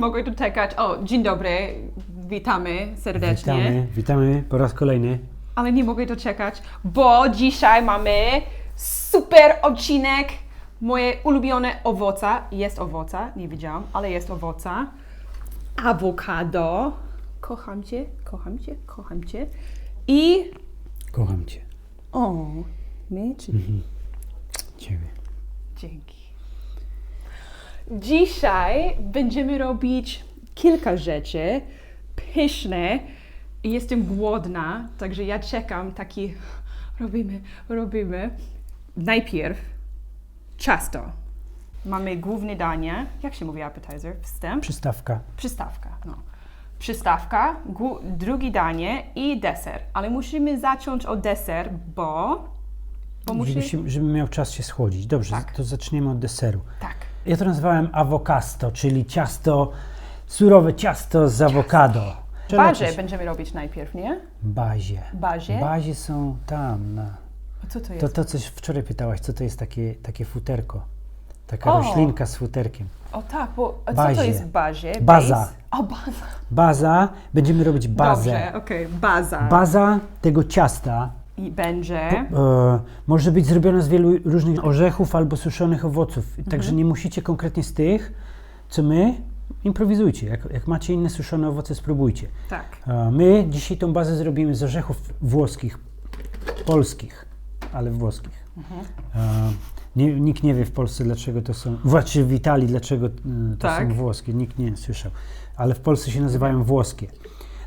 mogę doczekać. O, dzień dobry, witamy serdecznie. Witamy, witamy po raz kolejny. Ale nie mogę doczekać, bo dzisiaj mamy super odcinek. Moje ulubione owoca. Jest owoca, nie widziałam, ale jest owoca. Awokado. Kocham cię, kocham cię, kocham cię. I... Kocham Cię. O, my czy... Ciebie. Dzięki. Dzisiaj będziemy robić kilka rzeczy pyszne. i Jestem głodna, także ja czekam. Taki robimy, robimy. Najpierw ciasto. Mamy główne danie. Jak się mówi appetizer? Wstęp? Przystawka. Przystawka. No. Przystawka, drugie danie i deser. Ale musimy zacząć od deser, bo... Bo musi... Żeby, się, żeby miał czas się schłodzić. Dobrze, Tak. to zaczniemy od deseru. Tak. Ja to nazwałem awocasto, czyli ciasto, surowe ciasto z awokado. Trzeba Barze jakieś- będziemy robić najpierw, nie? Bazie. Bazie? Bazie są tam. Na... A co to jest? To, to coś wczoraj pytałaś, co to jest takie, takie futerko. Taka O! roślinka z futerkiem. O tak, bo a co Bazie. to jest bazie? Baza. O, baza. Baza, będziemy robić bazę. Dobrze, okej, baza. Baza tego ciasta I będzie... E, może być zrobiona z wielu różnych orzechów albo suszonych owoców. Mhm. Także nie musicie konkretnie z tych, co my, improwizujcie. Jak, jak macie inne suszone owoce, spróbujcie. Tak. E, my dzisiaj tą bazę zrobimy z orzechów włoskich, polskich, ale włoskich. Mhm. E, nie, nikt nie wie w Polsce, dlaczego to są, znaczy w Italii, dlaczego e, to Tak. są włoskie. Nikt nie słyszał. Ale w Polsce się nazywają włoskie.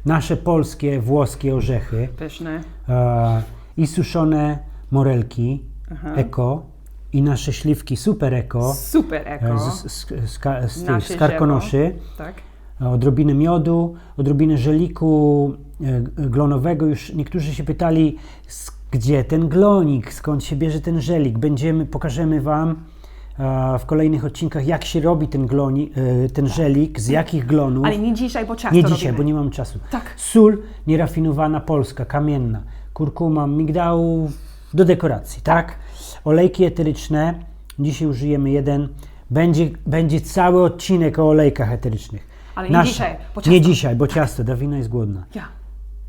Nasze polskie, włoskie orzechy Pyszne. e, i suszone morelki Aha. eko i nasze śliwki super eko Super e, eko. z, z, z, ka- z, tych, z karkonoszy, Tak. e, odrobinę miodu, odrobinę żeliku e, glonowego. Już niektórzy się pytali, gdzie ten glonik, skąd się bierze ten żelik. Będziemy, pokażemy Wam e, w kolejnych odcinkach, jak się robi ten, gloni, e, ten żelik, z jakich glonów. Ale nie dzisiaj, bo ciasto Nie dzisiaj, robimy. bo nie mam czasu. Tak. Sól nierafinowana polska, kamienna, kurkuma, migdał do dekoracji, tak? Olejki eteryczne, dzisiaj użyjemy jeden. Będzie, będzie cały odcinek o olejkach eterycznych. Ale nie dzisiaj, bo ciasto. Nie dzisiaj, bo ciasto, Dawina jest głodna. Ja.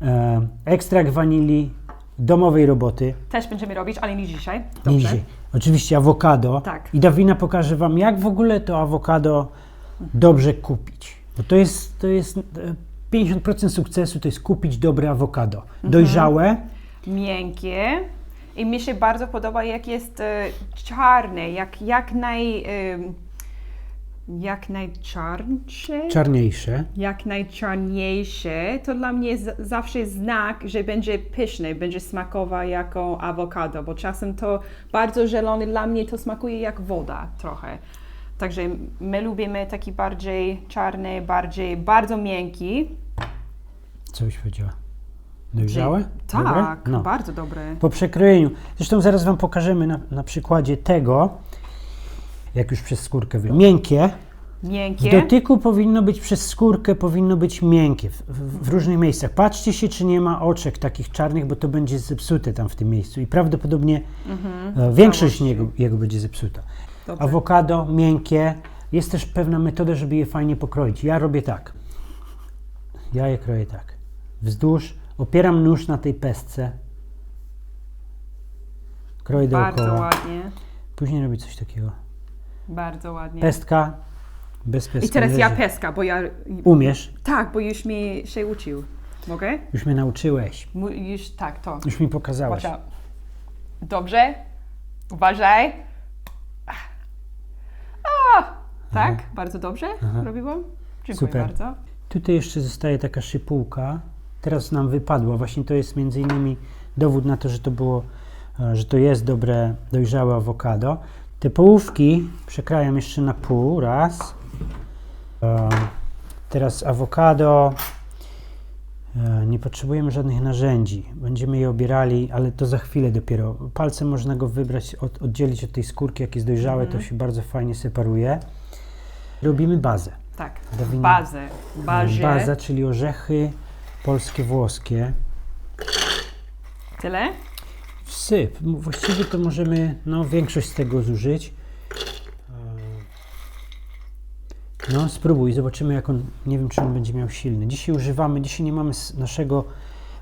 E, ekstrakt wanilii, domowej roboty, Też będziemy robić, ale nie dzisiaj. nie Dobrze. dzisiaj. Oczywiście awokado. Tak. I Dawina pokaże Wam, jak w ogóle to awokado dobrze kupić. Bo to jest, to jest e, 50% sukcesu, to jest kupić dobre awokado. Mhm. Dojrzałe, Miękkie. I mi się bardzo podoba, jak jest e, czarne, jak, jak naj... E, jak najczarniejsze. czarniejsze. jak najczarniejsze, to dla mnie z- zawsze znak, że będzie pyszny, będzie smakował jako awokado, bo czasem to bardzo zielony dla mnie to smakuje jak woda trochę. Także my lubimy taki bardziej czarny, bardziej, bardzo miękki. Co byś powiedziała? Dojrzałe? Tak, Dobre? No. bardzo dobre. Po przekrojeniu. Zresztą zaraz Wam pokażemy na, na przykładzie tego, jak już przez skórkę wy... Miękkie. W Miękkie. dotyku powinno być przez skórkę, powinno być miękkie w, w, w różnych miejscach. Patrzcie się, czy nie ma oczek takich czarnych, bo to będzie zepsute tam w tym miejscu i prawdopodobnie e, większość jego, jego będzie zepsuta. Awokado miękkie. Jest też pewna metoda, żeby je fajnie pokroić. Ja robię tak. Ja je kroję tak. Wzdłuż, opieram nóż na tej pestce. Kroję Bardzo dookoła. ładnie, Później robię coś takiego. Bardzo ładnie. Pestka, bez pestka. I teraz ja peska, bo ja... Umiesz, Tak, bo już mi się uczył. Mogę? już mnie nauczyłeś. Mu- Już tak, to. Już mi pokazałeś. Dobrze? Uważaj. A, tak? Bardzo dobrze robiłam? Dziękuję Super. bardzo. Tutaj jeszcze zostaje taka szypułka. Teraz nam wypadła. Właśnie to jest między innymi dowód na to, że to było, e, że to jest dobre, dojrzałe awokado. Te połówki przekrajam jeszcze na pół, raz. E, Teraz awokado. E, Nie potrzebujemy żadnych narzędzi. Będziemy je obierali, ale to za chwilę dopiero. Palcem można go wybrać, od, oddzielić od tej skórki. Jak jest dojrzałe, to się bardzo fajnie separuje. Robimy bazę. Tak. Dawina. Bazę. Bazie. Baza, czyli orzechy polskie, włoskie. Tyle? Wsyp. Właściwie to możemy no, większość z tego zużyć. No, spróbuj, zobaczymy jak on, nie wiem czy on będzie miał silny. Dzisiaj używamy, dzisiaj nie mamy naszego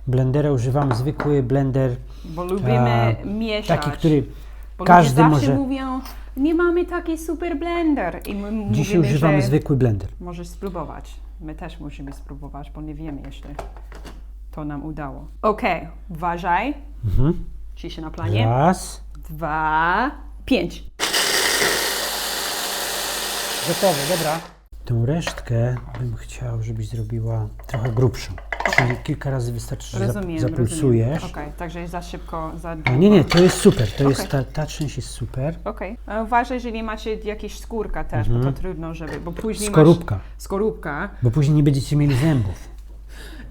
blendera, używamy zwykły blender, Bo lubimy mieszać. taki, który Bo każdy zawsze może... mówią, nie mamy taki super blender. I my Dzisiaj mówimy, używamy zwykły blender. możesz spróbować. My też musimy spróbować, bo nie wiemy jeszcze. To nam udało. Okej, uważaj. Mhm. Ciszę na planie. Raz. Dwa, pięć. Gotowe, dobra. Tą resztkę bym chciał, żebyś zrobiła trochę grubszą. Czyli kilka razy wystarczy, że zap- Rozumiem, zapulsujesz. rozumiem. Okej, także jest za szybko, za A długo. nie, nie, to jest super, to jest, ta, ta część jest super. Okej. A Uważaj, jeżeli macie jakieś skórka też, bo to trudno, żeby, bo później Mhm. Skorupka, masz skorupka. bo później nie będziecie mieli zębów.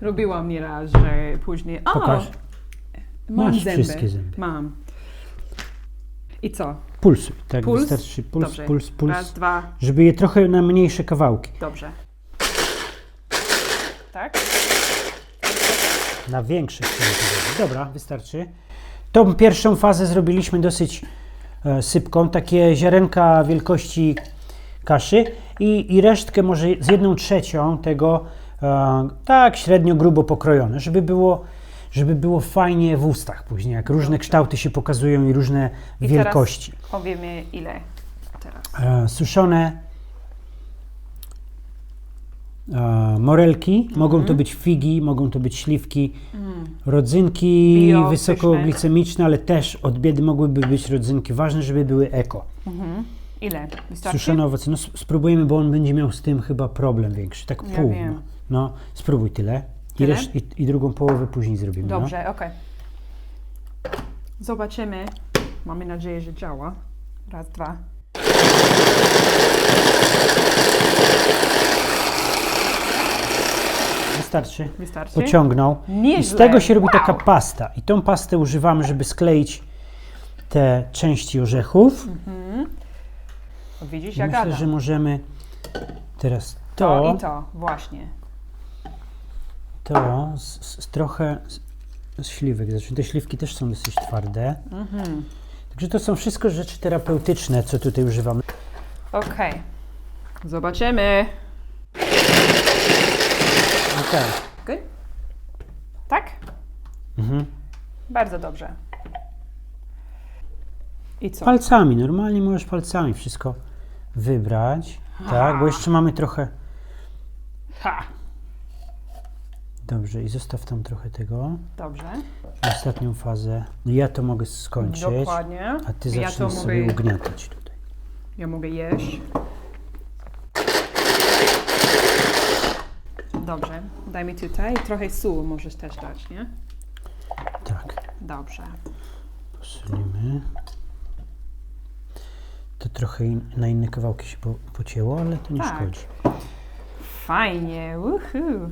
Robiłam nieraz, że później, o, Pokaż. Mam Masz zęby. wszystkie zęby. Mam. I co? Pulsuj, tak Puls? wystarczy puls, Dobrze. puls, puls, Raz, dwa, żeby je trochę na mniejsze kawałki. dobrze. Tak? Na kawałkach. Dobra, wystarczy. Tą pierwszą fazę zrobiliśmy dosyć e, sypką, takie ziarenka wielkości kaszy i, i resztkę może z jedną trzecią tego e, tak średnio grubo pokrojone, żeby było, żeby było fajnie w ustach później, jak różne kształty się pokazują i różne I wielkości. teraz powiemy ile teraz. E, suszone e, morelki, mogą Mhm. to być figi, mogą to być śliwki, Mm. rodzynki Bio, wysokoglicemiczne, ale też od biedy mogłyby być rodzynki. Ważne, żeby były eko. Mhm. Ile? Wystarczy? Suszone owoce. No sp- spróbujemy, bo on będzie miał z tym chyba problem większy. Tak Ja pół. wiem. No, spróbuj tyle. I, Tyle? reszt- i, I drugą połowę później zrobimy. No. Dobrze, okej. Zobaczymy. Mamy nadzieję, że działa. Raz, dwa. Wystarczy. Wystarczy? Pociągnął. Nieźle. I z tego się robi taka pasta. I tą pastę używamy, żeby skleić te części orzechów. Widzisz, I ja Myślę, gadam. że możemy teraz To to, i to, właśnie. To z, z, trochę z, z śliwek. Znaczy te śliwki też są dosyć twarde. Mhm. Także to są wszystko rzeczy terapeutyczne, co tutaj używamy. Okej. Zobaczymy. Okej. Good? Tak? Mhm. Bardzo dobrze. I co? Palcami, normalnie możesz palcami wszystko wybrać. Tak, bo jeszcze mamy trochę. Ha! Dobrze, i zostaw tam trochę tego. Dobrze. Ostatnią fazę. No ja to mogę skończyć. Dokładnie. A ty ja to sobie mogę, ugniatać tutaj. ja mogę jeść. Dobrze. Daj mi tutaj. Trochę sól możesz też dać, nie? Tak, Dobrze. posolimy. To trochę in, na inne kawałki się po, pocięło, ale to nie Tak. szkodzi. Fajnie. Uhu.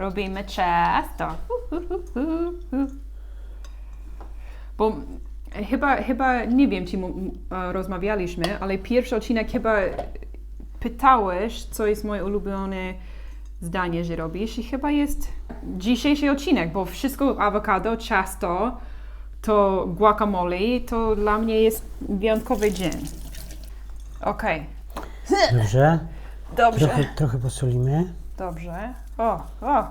Robimy ciasto. Uhuhuhu. Bo chyba, chyba, nie wiem, czy e, rozmawialiśmy, ale pierwszy odcinek chyba pytałeś, co jest moje ulubione zdanie, że robisz i chyba jest dzisiejszy odcinek, bo wszystko awokado, ciasto, to guacamole, to dla mnie jest wyjątkowy dzień. Okej, Dobrze? dobrze. Trochę, trochę posolimy. Dobrze. O, o.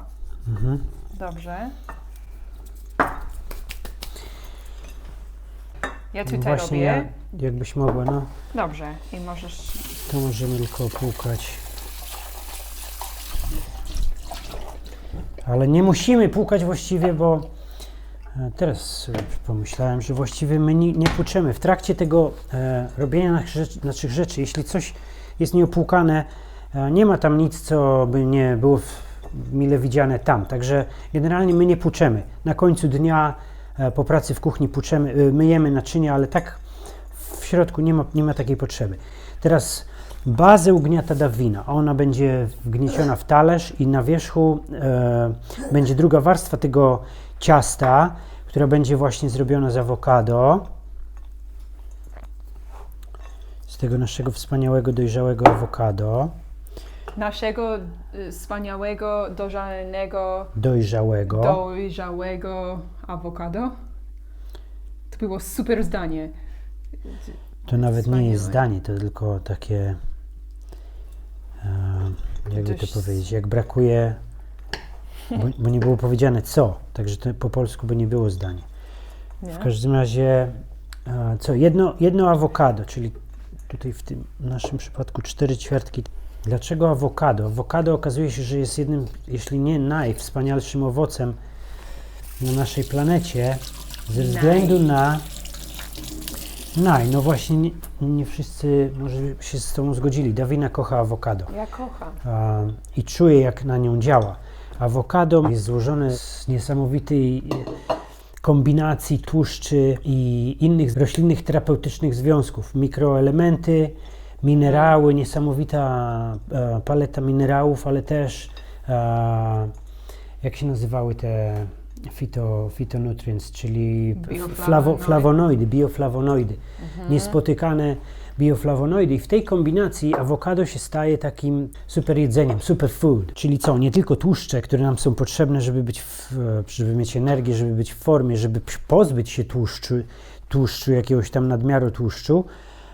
Mhm. Dobrze. Ja No tutaj właśnie, robię. ja, jakbyś mogła, no, Dobrze. I możesz. to możemy tylko opłukać. Ale nie musimy płukać właściwie, bo e, teraz pomyślałem, że właściwie my nie, nie płuczemy. W trakcie tego e, robienia naszych rzeczy, naszych rzeczy, jeśli coś jest nieopłukane, nie ma tam nic, co by nie było mile widziane tam. Także generalnie my nie płuczemy. Na końcu dnia e, po pracy w kuchni płuczemy, e, myjemy naczynia, ale tak w środku nie ma, nie ma takiej potrzeby. Teraz bazę ugniata da wina. Ona będzie wgnieciona w talerz i na wierzchu e, będzie druga warstwa tego ciasta, która będzie właśnie zrobiona z awokado. Z tego naszego wspaniałego, dojrzałego awokado. Naszego y, wspaniałego, dojrzanego, Dojrzałego. dojrzałego awokado. To było super zdanie. To nawet nie jest Wspaniałe. zdanie, to tylko takie. E, jakby to Dość- powiedzieć, jak brakuje, bo, bo nie było powiedziane co, także to po polsku by nie było zdanie. Nie? W każdym razie, e, co, jedno, jedno awokado, czyli tutaj w tym naszym przypadku cztery ćwiartki. Dlaczego awokado? Awokado okazuje się, że jest jednym, jeśli nie najwspanialszym owocem na naszej planecie, ze względu na naj. No właśnie, nie, nie wszyscy może się z Tobą zgodzili. Dawina kocha awokado Ja kocham. a, i czuje, jak na nią działa. Awokado jest złożone z niesamowitej kombinacji tłuszczy i innych roślinnych terapeutycznych związków. Mikroelementy, minerały, niesamowita e, paleta minerałów, ale też e, jak się nazywały te fito, phytonutrients, czyli flawo, flawonoidy, bioflawonoidy, niespotykane bioflawonoidy. I w tej kombinacji awokado się staje takim super jedzeniem, superfood. Czyli co? Nie tylko tłuszcze, które nam są potrzebne, żeby być, w, żeby mieć energię, żeby być w formie, żeby pozbyć się tłuszczu, tłuszczu jakiegoś tam nadmiaru tłuszczu,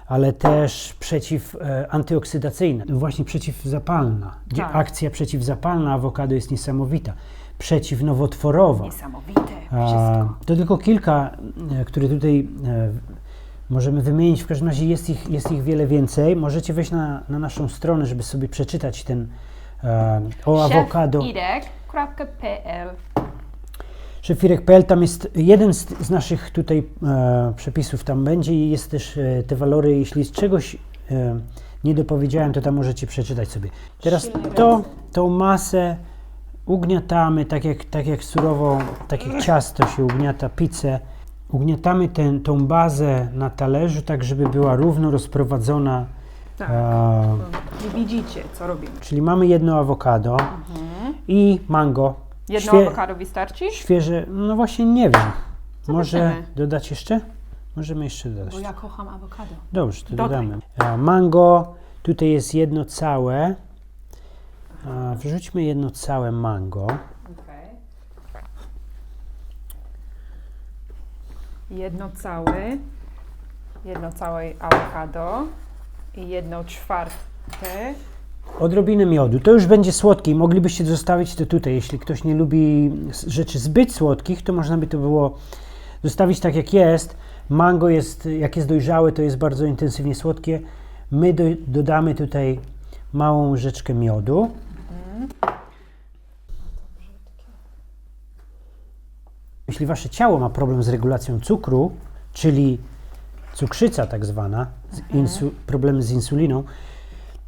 ale też przeciw e, antyoksydacyjna, właśnie przeciwzapalna. Gdzie Tak. Akcja przeciwzapalna awokado jest niesamowita. Przeciwnowotworowa. Niesamowite. A, to tylko kilka, e, które tutaj e, możemy wymienić. W każdym razie jest ich, jest ich wiele więcej. Możecie wejść na, na naszą stronę, żeby sobie przeczytać ten e, o awokado. Szefirek.pl, tam jest jeden z, z naszych tutaj e, przepisów, tam będzie i jest też e, te walory. Jeśli z czegoś e, nie dopowiedziałem, to tam możecie przeczytać sobie. Teraz to, tą masę ugniatamy, tak jak, tak jak surową, tak jak ciasto się ugniata, pizzę. Ugniatamy tę tą bazę na talerzu, tak żeby była równo rozprowadzona. Tak. E, widzicie, co robimy. czyli mamy jedno awokado i mango. Jedno Świe- awokado wystarczy? Świeże, no właśnie nie wiem. Może Zobaczymy. dodać jeszcze? Możemy jeszcze dodać. Bo ja kocham awokado. Dobrze, to Dodaj. dodamy. E, Mango, tutaj jest jedno całe. E, Wrzućmy jedno całe mango. Jedno całe, jedno całe awokado i jedno czwarte. Odrobinę miodu. To już będzie słodkie i moglibyście zostawić to tutaj. Jeśli ktoś nie lubi rzeczy zbyt słodkich, to można by to było zostawić tak jak jest. Mango jest, jak jest dojrzałe, to jest bardzo intensywnie słodkie. My do, dodamy tutaj małą łyżeczkę miodu. Jeśli wasze ciało ma problem z regulacją cukru, czyli cukrzyca tak zwana, z problemy z insuliną,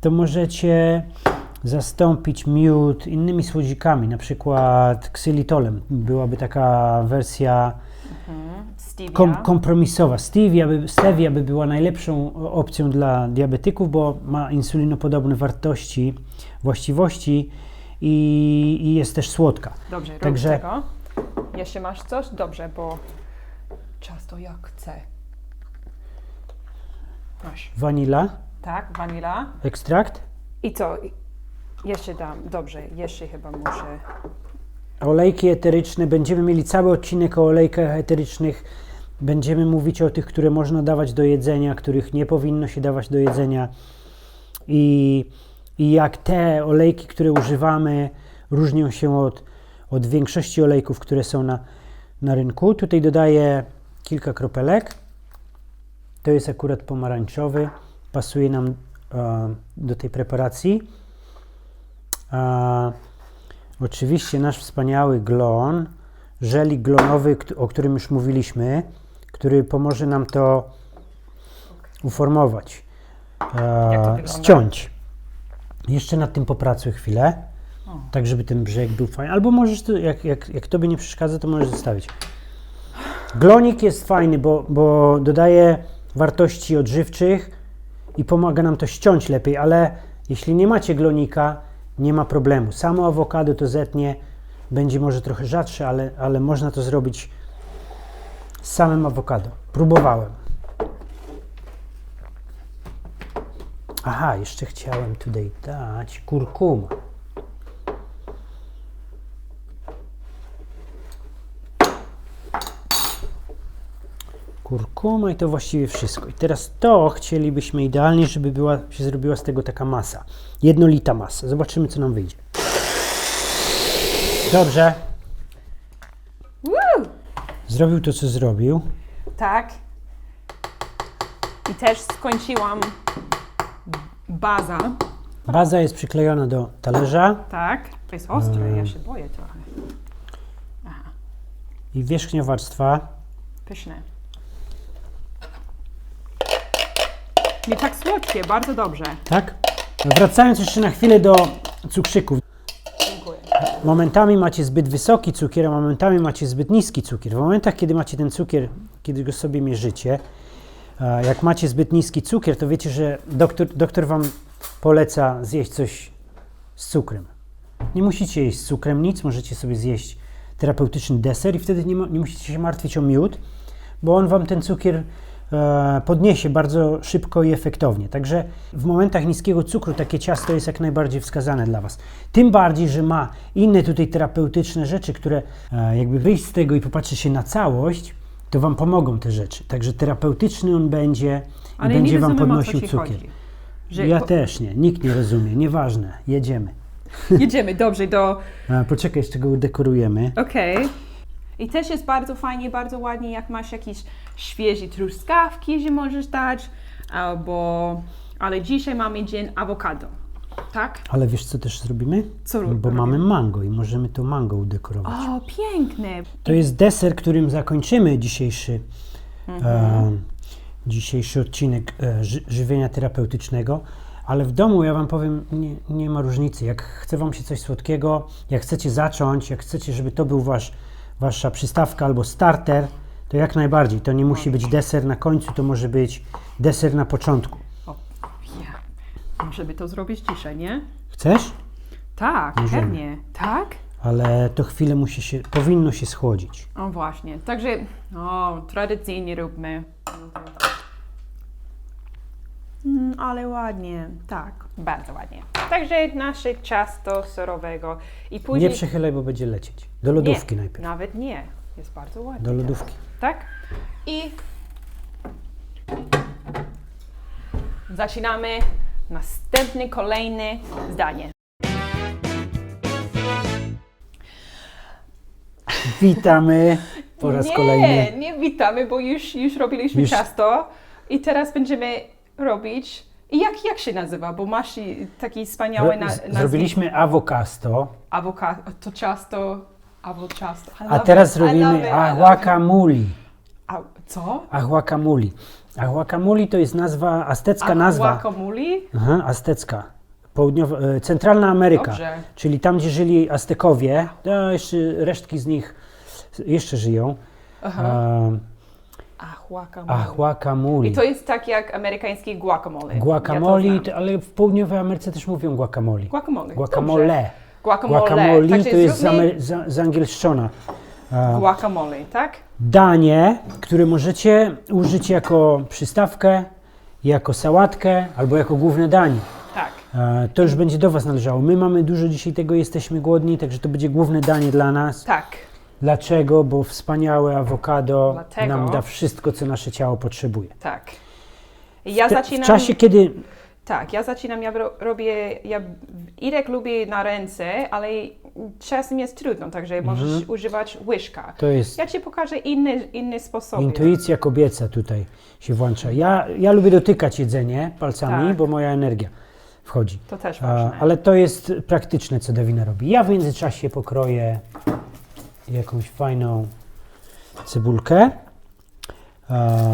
to możecie zastąpić miód innymi słodzikami, na przykład ksylitolem. Byłaby taka wersja Stevia. kom, kompromisowa. Stevia by, stevia by była najlepszą opcją dla diabetyków, bo ma insulinopodobne wartości, właściwości i, i jest też słodka. Dobrze, Także- tego. Jeszcze masz coś? Dobrze, bo często jak chcę. Masz. Wanila, Tak, wanila. ekstrakt, I co? Jeszcze dam. Dobrze, jeszcze chyba muszę. olejki eteryczne. Będziemy mieli cały odcinek o olejkach eterycznych. Będziemy mówić o tych, które można dawać do jedzenia, których nie powinno się dawać do jedzenia. I, i jak te olejki, które używamy, różnią się od, od większości olejków, które są na, na rynku. Tutaj dodaję kilka kropelek. To jest akurat pomarańczowy. Pasuje nam e, do tej preparacji. A, oczywiście nasz wspaniały glon, żelik glonowy, o którym już mówiliśmy, który pomoże nam to uformować, e, to ściąć. Jeszcze nad tym popracuj chwilę, O. tak żeby ten brzeg był fajny. Albo możesz, to, jak, jak, jak tobie nie przeszkadza, to możesz zostawić. Glonik jest fajny, bo, bo dodaje wartości odżywczych i pomaga nam to ściąć lepiej, ale jeśli nie macie glonika, nie ma problemu. Samo awokado to zetnie, będzie może trochę rzadsze, ale, ale można to zrobić z samym awokado. Próbowałem. Aha, jeszcze chciałem tutaj dać kurkumę. Kurkuma i to właściwie wszystko. I teraz to chcielibyśmy idealnie, żeby była, się zrobiła z tego taka masa. Jednolita masa. Zobaczymy, co nam wyjdzie. Dobrze. Woo! Zrobił to, co zrobił. Tak. I też skończyłam baza. Baza jest przyklejona do talerza Tak. To jest ostre, ja się boję trochę. i wierzchnia warstwa. Pyszne. Nie tak słodkie, bardzo dobrze. Tak? Wracając jeszcze na chwilę do cukrzyków. Dziękuję. Momentami macie zbyt wysoki cukier, a momentami macie zbyt niski cukier. W momentach, kiedy macie ten cukier, kiedy go sobie mierzycie, jak macie zbyt niski cukier, to wiecie, że doktor, doktor wam poleca zjeść coś z cukrem. Nie musicie jeść z cukrem nic, możecie sobie zjeść terapeutyczny deser i wtedy nie, nie musicie się martwić o miód, bo on wam ten cukier podniesie bardzo szybko i efektownie. Także w momentach niskiego cukru takie ciasto jest jak najbardziej wskazane dla Was. Tym bardziej, że ma inne tutaj terapeutyczne rzeczy, które e, jakby wyjść z tego i popatrzeć się na całość, to Wam pomogą te rzeczy. Także terapeutyczny on będzie i Ale będzie nie Wam podnosił cukier. Że Ja też nie, nikt nie rozumie, nieważne, jedziemy. Jedziemy, dobrze, do... E, poczekaj, jeszcze go udekorujemy. Okej. I też jest bardzo fajnie, bardzo ładnie, jak masz jakieś świeże truskawki, że możesz dać, albo... Ale dzisiaj mamy dzień awokado, tak? Ale wiesz, co też zrobimy? Co ro- Bo robimy? mamy mango i możemy to mango udekorować. O, piękne. To jest deser, którym zakończymy dzisiejszy, e, dzisiejszy odcinek e, ży, żywienia terapeutycznego. Ale w domu, ja Wam powiem, nie, nie ma różnicy. Jak chce Wam się coś słodkiego, jak chcecie zacząć, jak chcecie, żeby to był wasz, Wasza przystawka albo starter, to jak najbardziej. To nie musi być deser na końcu, to może być deser na początku. O, ja. Możemy to zrobić dzisiaj, nie? Chcesz? Tak, Możemy. pewnie. Tak? Ale to chwilę musi się, powinno się schłodzić. O właśnie, także o, tradycyjnie róbmy. Ale ładnie, tak, bardzo ładnie. Także nasze ciasto serowego i później... Nie przechylaj, bo będzie lecieć. Do lodówki nie, najpierw. Nawet nie, jest bardzo ładnie. Do lodówki. Tak? I zaczynamy następne, kolejne zdanie. Witamy po raz nie, kolejny. nie witamy, bo już, już robiliśmy Już- ciasto i teraz będziemy robić. I jak, jak się nazywa? Bo masz i taki wspaniały na, z- nazwisko. Zrobiliśmy awokasto, Awokado, to ciasto, awo ciasto. I a love teraz it, I love robimy it, I love it. ahuacamuli. A, co? Ahuacamuli. Ahuacamuli to jest nazwa, aztecka nazwa. Guacamole? Aha, aztecka. Południowa, e, Centralna Ameryka. Dobrze. Czyli tam, gdzie żyli Aztekowie, to jeszcze resztki z nich jeszcze żyją. Aha. E, Ahuacamole. ahuacamuli. I to jest tak jak amerykański guacamole. Guacamole, Ja ale w południowej Ameryce też mówią guacamole. Guacamole. Guacamole. Dobrze. Guacamole. Guacamole Także to jest zróbmy za- zangielszczona. E, Guacamole, tak? danie, które możecie użyć jako przystawkę, jako sałatkę albo jako główne danie. Tak. To już będzie do Was należało. My mamy dużo dzisiaj tego, jesteśmy głodni, także to będzie główne danie dla nas. Tak. Dlaczego? Bo wspaniałe awokado Dlatego. nam da wszystko, co nasze ciało potrzebuje. Tak. Ja Te- zaczynam. W czasie, kiedy Tak, ja zaczynam, ja ro- robię, ja Irek lubię na ręce, ale czasem jest trudno, także możesz Mhm. używać łyżka. to jest Ja Ci pokażę inny, inny sposób. intuicja kobieca tutaj się włącza. Ja, ja lubię dotykać jedzenie palcami, Tak. bo moja energia wchodzi. To też A, ważne. ale to jest praktyczne, co Dawina robi. Ja w międzyczasie pokroję jakąś fajną cebulkę.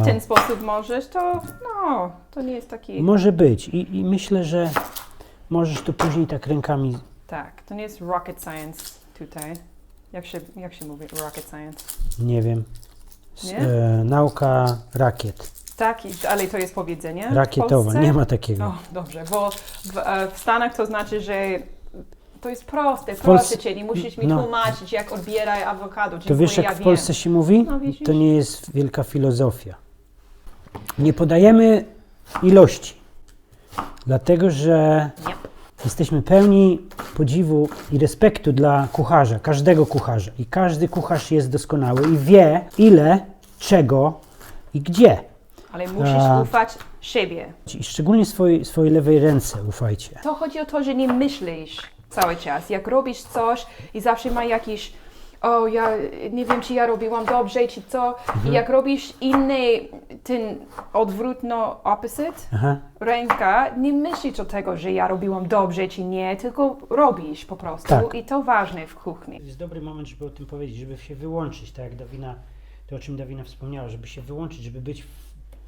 W ten sposób możesz, to no, to nie jest taki, może być I, i myślę, że możesz to później tak rękami. tak, to nie jest rocket science tutaj. Jak się, jak się mówi rocket science? Nie wiem. S, Nie? e, nauka rakiet. Tak, ale to jest powiedzenie Rakietowa. Nie ma takiego. O, dobrze, bo w, e, w Stanach to znaczy, że to jest proste, Polsce- proste, cię, nie musisz mi no. tłumaczyć, jak odbieraj awokado. To wiesz, jak ja w wiem. Polsce się mówi? No, widzisz? To nie jest wielka filozofia. Nie podajemy ilości, dlatego że Nie. jesteśmy pełni podziwu i respektu dla kucharza, każdego kucharza. I każdy kucharz jest doskonały i wie, ile czego i gdzie. Ale musisz A. ufać siebie. I szczególnie swojej, swojej lewej ręce ufajcie. To chodzi o to, że nie myślisz cały czas. Jak robisz coś i zawsze ma jakiś o, ja nie wiem, czy ja robiłam dobrze, czy co. I jak robisz inny, ten odwrotno opposite, Aha. ręka, nie myślisz o tego, że ja robiłam dobrze, czy nie, tylko robisz po prostu. Tak. I to ważne w kuchni. To jest dobry moment, żeby o tym powiedzieć, żeby się wyłączyć, tak jak Dawina, to o czym Dawina wspomniała, żeby się wyłączyć, żeby być w,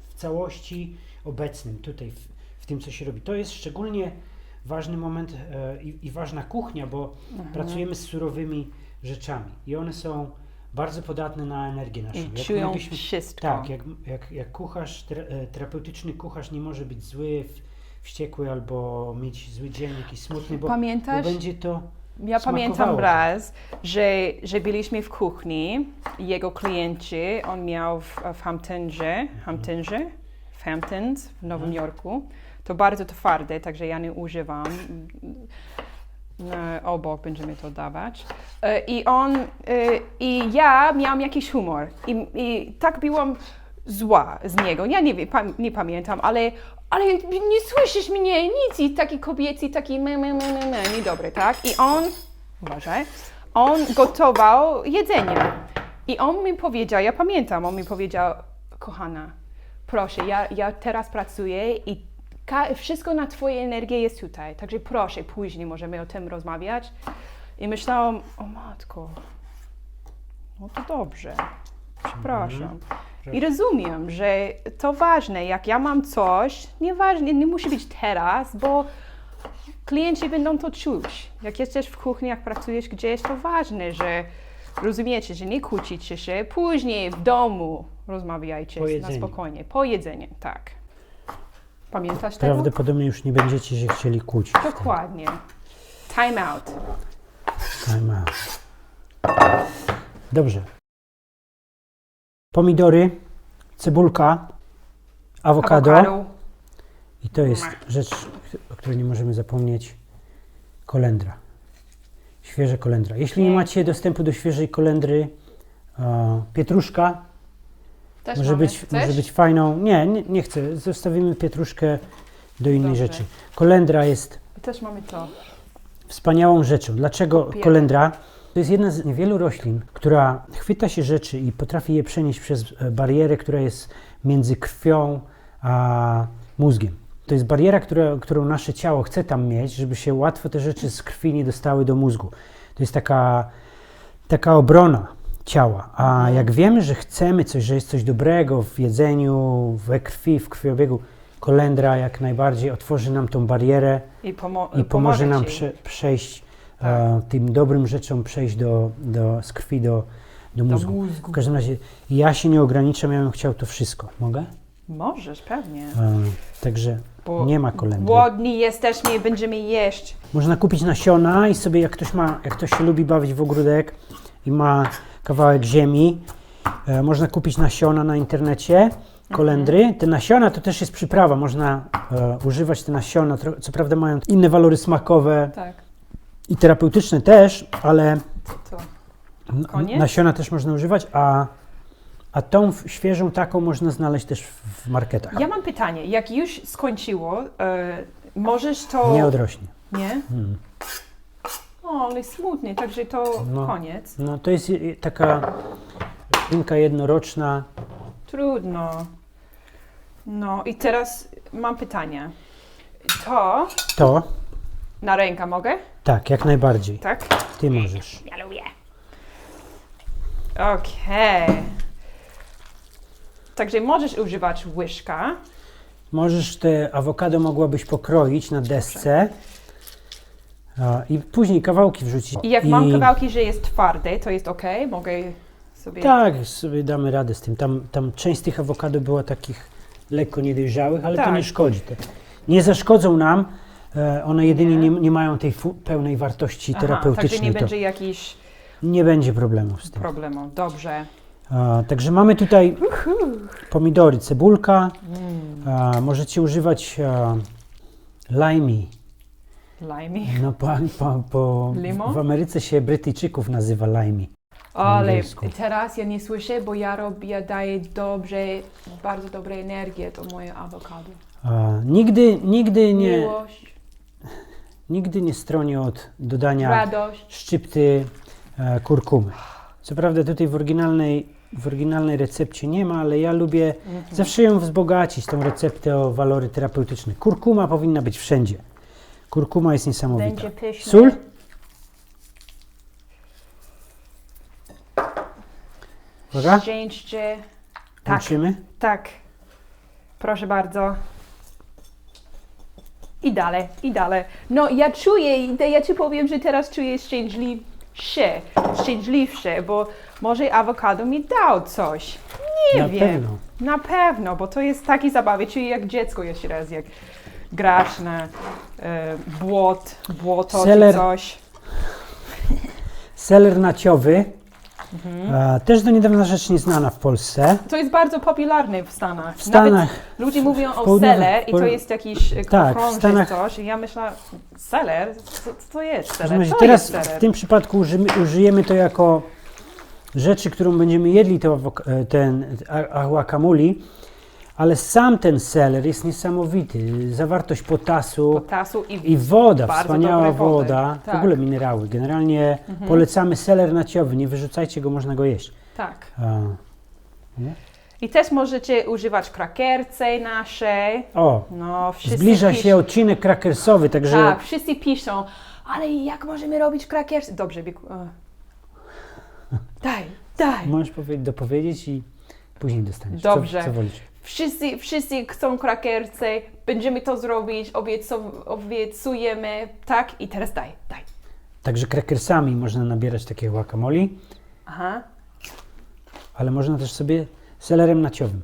w całości obecnym tutaj, w, w tym, co się robi. To jest szczególnie ważny moment e, i, i ważna kuchnia, bo pracujemy z surowymi rzeczami i one są bardzo podatne na energię naszą. I czują my byśmy- wszystko. Tak, jak, jak, jak kucharz, e, terapeutyczny kucharz nie może być zły, wściekły albo mieć zły dzień, jakiś smutny, bo, bo Pamiętasz? będzie to Ja pamiętam smakowało. raz, że, że byliśmy w kuchni, jego klienci, on miał w, w Hamptonze, Hamptonze, w Hamptons w Nowym Jorku. To bardzo twarde, także ja nie używam. E, Obok będziemy to dawać. E, I on, e, i ja miałam jakiś humor. I, i tak byłam zła z niego. Ja nie nie pamiętam, ale, ale nie słyszysz mnie, nic. I taki kobiecy, taki me, me, me, me, me, niedobry, tak? I on, uważaj, on gotował jedzenie. I on mi powiedział, ja pamiętam, on mi powiedział, kochana, proszę, ja, ja teraz pracuję i ka- wszystko na Twoją energię jest tutaj, także proszę, później możemy o tym rozmawiać. I myślałam, o matko, no to dobrze, przepraszam. I rozumiem, że to ważne, jak ja mam coś, nieważne, nie musi być teraz, bo klienci będą to czuć. Jak jesteś w kuchni, jak pracujesz gdzieś, to ważne, że rozumiecie, że nie kłócicie się, później w domu rozmawiajcie na spokojnie. Po jedzeniu, tak. Pamiętasz tego? Prawdopodobnie już nie będziecie się chcieli kłócić. Dokładnie. Time out. Time out. Dobrze. Pomidory, cebulka, awokado. Awokado. I to jest rzecz, o której nie możemy zapomnieć. Kolendra. Świeże kolendra. Jeśli nie Nie. macie dostępu do świeżej kolendry, e, pietruszka Też może mamy. być, Chcesz? może być fajną. Nie, nie, nie chcę. Zostawimy pietruszkę do innej Dobrze. rzeczy. Kolendra jest Też mamy to. wspaniałą rzeczą. Dlaczego Kupiemy. kolendra? To jest jedna z niewielu roślin, która chwyta się rzeczy i potrafi je przenieść przez e, barierę, która jest między krwią a mózgiem. To jest bariera, która, którą nasze ciało chce tam mieć, żeby się łatwo te rzeczy z krwi nie dostały do mózgu. To jest taka, taka obrona ciała. A jak wiemy, że chcemy coś, że jest coś dobrego w jedzeniu, we krwi, w krwiobiegu, kolendra jak najbardziej otworzy nam tą barierę I, pomo- i pomoże nam prze, przejść e, tym dobrym rzeczom, przejść do, do, z krwi do, do do mózgu. mózgu. W każdym razie ja się nie ograniczam, ja bym chciał to wszystko. Mogę? Możesz, pewnie. E, także Bo nie ma kolendry. Głodni jesteśmy, będziemy jeść. Można kupić nasiona i sobie, jak ktoś ma, jak ktoś się lubi bawić w ogródek i ma kawałek ziemi, e, można kupić nasiona na internecie, kolendry. Te nasiona to też jest przyprawa, można e, używać te nasiona, co prawda mają inne walory smakowe Tak. i terapeutyczne też, ale Koniec? Nasiona też można używać, a, a tą w- świeżą taką można znaleźć też w, w marketach. Ja mam pytanie. Jak już skończyło, e, możesz to... Nie odrośnie. Nie? O, ale smutnie, także to No. koniec. No to jest taka roślinka jednoroczna. Trudno. No i teraz mam pytanie. To To, na rękę mogę? tak, jak najbardziej. Tak? Ty możesz. Ja lubię. Okej. Także możesz używać łyżka. Możesz te awokado mogłabyś pokroić na desce i później kawałki wrzucić. I jak mam kawałki, że jest twarde, to jest ok? Mogę sobie... Tak, sobie damy radę z tym. Tam, tam część z tych awokado była takich lekko niedojrzałych, ale to Tak. nie szkodzi. Te nie zaszkodzą nam. e, One jedynie Nie. nie, nie mają tej pełnej wartości Aha, także terapeutycznej. nie to będzie jakichś nie będzie problemów z tym. problemów. Dobrze. A, także mamy tutaj pomidory, cebulka. Mm. A, możecie używać a, limey. Limey. No, po, po, po, Limon? w Ameryce się Brytyjczyków nazywa limey. Ale angielsku. teraz ja nie słyszę, bo ja robię, daję dobrze, bardzo dobrą energię do mojej awokado. A, nigdy, nigdy nie, Miłość, nigdy nie stronię od dodania radość. szczypty e, kurkumy. Co prawda tutaj w oryginalnej, w oryginalnej recepcie nie ma, ale ja lubię Mhm. zawsze ją wzbogacić, tą receptę o walory terapeutyczne. Kurkuma powinna być wszędzie. Kurkuma jest niesamowita. Będzie pyszne. Sól? Uwaga, Szczęście. Tak, tak. Proszę bardzo. I dalej, i dalej. No ja czuję, ja ci powiem, że teraz czuję szczęśliwsze, szczęśliwsze, bo może awokado mi dał coś. Nie Na wiem. pewno. Na pewno, bo to jest taki zabawy, czyli jak dziecko jeszcze raz, jak grasz na e, błot, błoto Seler. czy coś. Seler naciowy. E, też do niedawna rzecz nieznana w Polsce. To jest bardzo popularne w Stanach. W Stanach, Nawet ludzie mówią o południowych- seler i to jest jakiś e, Tak, w krąży Stanach- coś. I ja myślę, seler? Co, co to jest w każdym razie To teraz jest w tym przypadku użymy, użyjemy to jako rzeczy, którą będziemy jedli, to e, ten a- aguacamole, ale sam ten seler jest niesamowity. Zawartość potasu Potasu i, i woda, Bardzo wspaniała dobre wody, woda, w tak. Mhm. ogóle minerały. Generalnie polecamy seler naciowy, nie wyrzucajcie go, można go jeść. tak. A, I też możecie używać krakerce naszej. o, No, wszyscy zbliża pisz- się odcinek krakersowy, także Tak, wszyscy piszą, ale jak możemy robić krakersy? Dobrze, Biku. e. Daj, daj. możesz powie- dopowiedzieć i później dostaniesz. Dobrze. Co, co wolisz? Wszyscy, wszyscy chcą krakersy, będziemy to zrobić, obiecu- obiecujemy, tak? I teraz daj, daj. Także krakersami można nabierać takie guacamole, Aha. ale można też sobie selerem naciowym.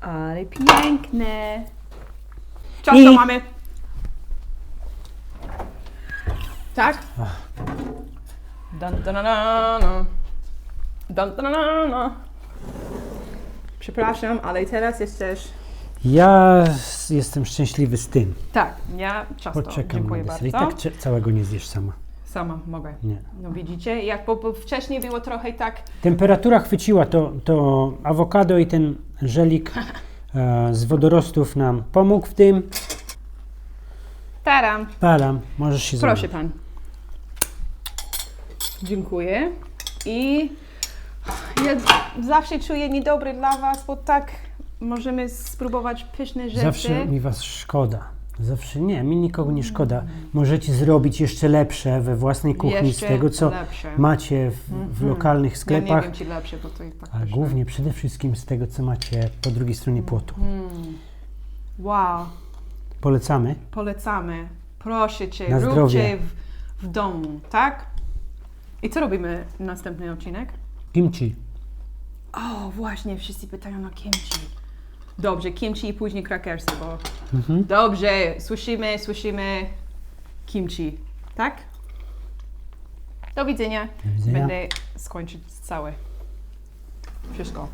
Ale piękne. Czas I- mamy. Tak? Dun, dun, dun, dun. Dun, dun, dun, dun. Przepraszam, ale teraz jest też... Ja s- jestem szczęśliwy z tym. Tak, ja często. Poczekam Dziękuję na deser. I bardzo. tak cie- całego nie zjesz sama. Sama mogę. Nie. No widzicie, jak bo, bo wcześniej było trochę tak... Temperatura chwyciła, to, to awokado i ten żelik e, z wodorostów nam pomógł w tym. Taram. Palam, możesz się Proszę pan. Dziękuję. I ja zawsze czuję niedobry dla was, bo tak możemy spróbować pyszne rzeczy. Zawsze mi was szkoda. Zawsze nie, mi nikogo nie szkoda. Możecie zrobić jeszcze lepsze we własnej kuchni Jeszcze z tego, co lepsze. macie w, w lokalnych Ja nie sklepach, wiem, czy lepsze, bo to jest tak a pyszne. głównie przede wszystkim z tego, co macie po drugiej stronie płotu. Wow, Polecamy. polecamy. Proszę cię, Na róbcie zdrowie. w, w domu, tak? I co robimy następny odcinek? Kimchi. O, właśnie, wszyscy pytają na kimchi. Dobrze, kimchi i później krakersy, bo... Mhm. Dobrze, słyszymy, słyszymy kimchi, tak? Do widzenia. Do widzenia. Będę skończyć całe. Wszystko.